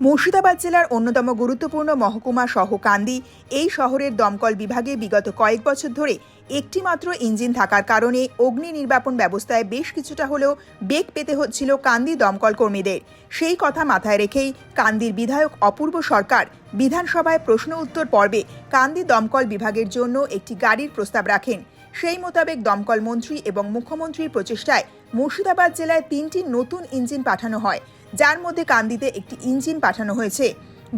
মুর্শিদাবাদ জেলার অন্যতম গুরুত্বপূর্ণ মহকুমা সহ কান্দি, এই শহরের দমকল বিভাগে বিগত কয়েক বছর ধরে একটিমাত্র ইঞ্জিন থাকার কারণে অগ্নি নির্বাপন ব্যবস্থায় বেশ কিছুটা হলেও বেগ পেতে হচ্ছিল কান্দি দমকল কর্মীদের। সেই কথা মাথায় রেখেই কান্দির বিধায়ক অপূর্ব সরকার বিধানসভায় প্রশ্ন উত্তর পর্বে কান্দি দমকল বিভাগের জন্য একটি গাড়ির প্রস্তাব রাখেন। সেই মোতাবেক দমকল মন্ত্রী এবং মুখ্যমন্ত্রীর প্রচেষ্টায় মুর্শিদাবাদ জেলায় তিনটি নতুন ইঞ্জিন পাঠানো হয়, যার মধ্যে কান্দিতে একটি ইঞ্জিন পাঠানো হয়েছে।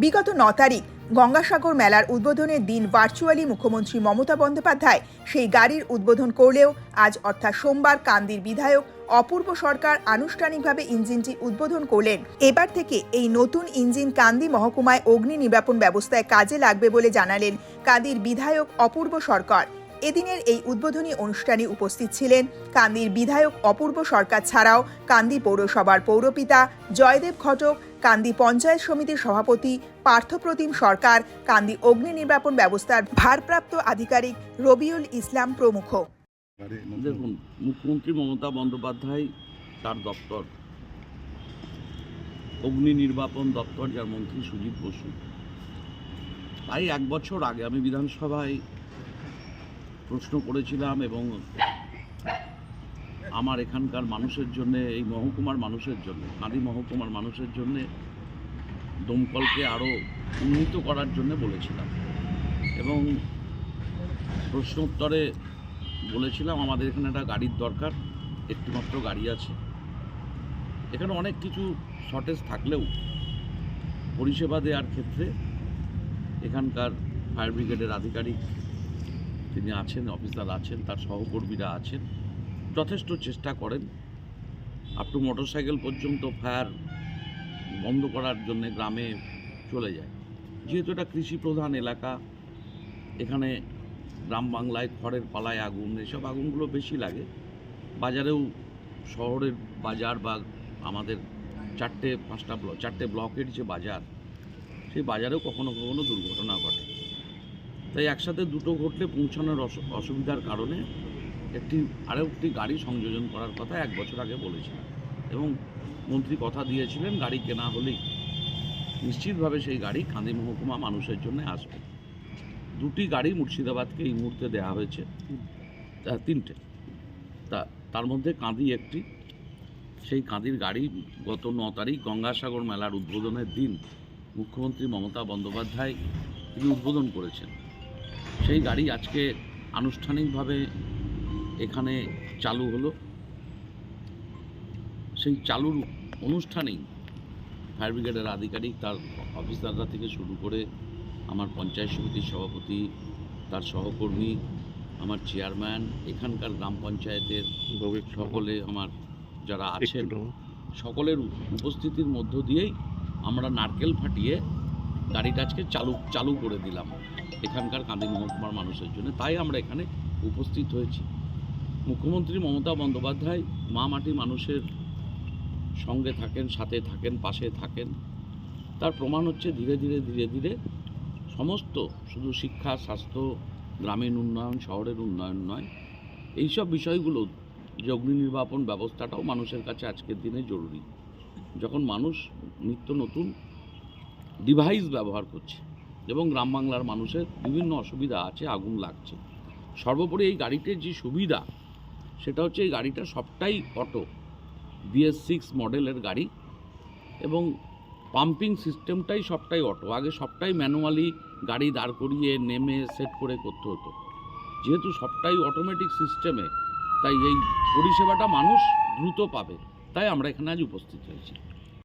বিগত ন তারিখ গঙ্গাসাগর মেলার উদ্বোধনের দিন ভার্চুয়ালি মুখ্যমন্ত্রী মমতা বন্দ্যোপাধ্যায় সেই গাড়ির উদ্বোধন করলেও আজ অর্থাৎ সোমবার কান্দির বিধায়ক অপূর্ব সরকার আনুষ্ঠানিকভাবে ইঞ্জিনটি উদ্বোধন করলেন। এবার থেকে এই নতুন ইঞ্জিন কান্দি মহকুমায় অগ্নি নির্বাপন ব্যবস্থায় কাজে লাগবে বলে জানালেন কান্দির বিধায়ক অপূর্ব সরকার। এদিনের এই উদ্বোধনী অনুষ্ঠানে উপস্থিত ছিলেন কান্দির বিধায়ক অপূর্ব সরকার ছাড়াও কান্দি পৌরসভার পৌরপিতা জয়দেব ঘটক, কান্দি পঞ্চায়েত সমিতির সভাপতি পার্থপ্রতিম সরকার, কান্দি অগ্নি নির্বাপন ব্যবস্থার ভারপ্রাপ্ত আধিকারিক রবিউল ইসলাম প্রমুখ। দেখুন, মুখ্যমন্ত্রী মমতা বন্দ্যোপাধ্যায় তার দপ্তর, অগ্নি নির্বাপন দপ্তর, যার মন্ত্রী সুজিত বসু। তাই এক বছর আগে আমি বিধানসভায় প্রশ্ন করেছিলাম এবং আমার এখানকার মানুষের জন্য, এই মহকুমার মানুষের জন্য, কাঁদি মহকুমার মানুষের জন্য দমকলকে আরও উন্নীত করার জন্য বলেছিলাম। এবং প্রশ্ন উত্তরে বলেছিলাম, আমাদের এখানে একটা গাড়ির দরকার, একটিমাত্র গাড়ি আছে। এখানে অনেক কিছু শর্টেজ থাকলেও পরিষেবা দেওয়ার ক্ষেত্রে এখানকার ফায়ার ব্রিগেডের আধিকারিক তিনি আছেন, অফিসার আছেন, তার সহকর্মীরা আছেন। যথেষ্ট চেষ্টা করেন। আপ টু মোটরসাইকেল পর্যন্ত ফায়ার বন্ধ করার জন্য গ্রামে চলে যায়। যেহেতু এটা কৃষি প্রধান এলাকা, এখানে গ্রাম বাংলায় খড়ের পালায় আগুন, এসব আগুনগুলো বেশি লাগে। বাজারেও শহরের বাজার বা আমাদের চারটে, পাঁচটা ব্লক চারটে ব্লকের যে বাজার, সেই বাজারেও কখনো কখনো দুর্ঘটনা ঘটে। তাই একসাথে দুটো ঘটলে পৌঁছানোর অসু- অসুবিধার কারণে একটি আরও একটি গাড়ি সংযোজন করার কথা এক বছর আগে বলেছিলাম এবং মন্ত্রী কথা দিয়েছিলেন গাড়ি কেনা হলেই নিশ্চিতভাবে সেই গাড়ি কান্দি মহকুমা মানুষের জন্য আসবে। দুটি গাড়ি মুর্শিদাবাদকে এই মুহূর্তে দেওয়া হয়েছে। তিনটে। তা তার মধ্যে কাঁদি একটি। সেই কাঁদির গাড়ি গত ন তারিখ গঙ্গাসাগর মেলার উদ্বোধনের দিন মুখ্যমন্ত্রী মমতা বন্দ্যোপাধ্যায় তিনি উদ্বোধন করেছেন। সেই গাড়ি আজকে আনুষ্ঠানিকভাবে এখানে চালু হলো। সেই চালুর অনুষ্ঠানেই ফায়ার ব্রিগেডের আধিকারিক তার অফিসাররা থেকে শুরু করে আমার পঞ্চায়েত সমিতির সভাপতি তার সহকর্মী আমার চেয়ারম্যান এখানকার গ্রাম পঞ্চায়েতের সকলে আমার যারা আছেন সকলের উপস্থিতির মধ্য দিয়েই আমরা নারকেল ফাটিয়ে গাড়িটা আজকে চালু চালু করে দিলাম। এখানকার কান্দি মহকুমার মানুষের জন্য। তাই আমরা এখানে উপস্থিত হয়েছি। মুখ্যমন্ত্রী মমতা বন্দ্যোপাধ্যায় মা মাটি মানুষের সঙ্গে থাকেন, সাথে থাকেন, পাশে থাকেন। তার প্রমাণ হচ্ছে ধীরে ধীরে ধীরে ধীরে সমস্ত শুধু শিক্ষা, স্বাস্থ্য, গ্রামীণ উন্নয়ন, শহরের উন্নয়ন নয়, এইসব বিষয়গুলো যে অগ্নি নির্বাপন ব্যবস্থাটাও মানুষের কাছে আজকের দিনে জরুরি। যখন মানুষ নিত্য নতুন ডিভাইস ব্যবহার করছে এবং গ্রাম বাংলার মানুষের বিভিন্ন অসুবিধা আছে, আগুন লাগছে। সর্বোপরি এই গাড়িটির যে সুবিধা, সেটা হচ্ছে এই গাড়িটা সবটাই অটো বিএস সিক্স মডেলের গাড়ি এবং পাম্পিং সিস্টেমটাই সবটাই অটো। আগে সবটাই ম্যানুয়ালি গাড়ি দাঁড় করিয়ে, নেমে, সেট করে করতে হতো। যেহেতু সবটাই অটোমেটিক সিস্টেমে তাই এই পরিষেবাটা মানুষ দ্রুত পাবে। তাই আমরা এখানে আজ উপস্থিত হয়েছি।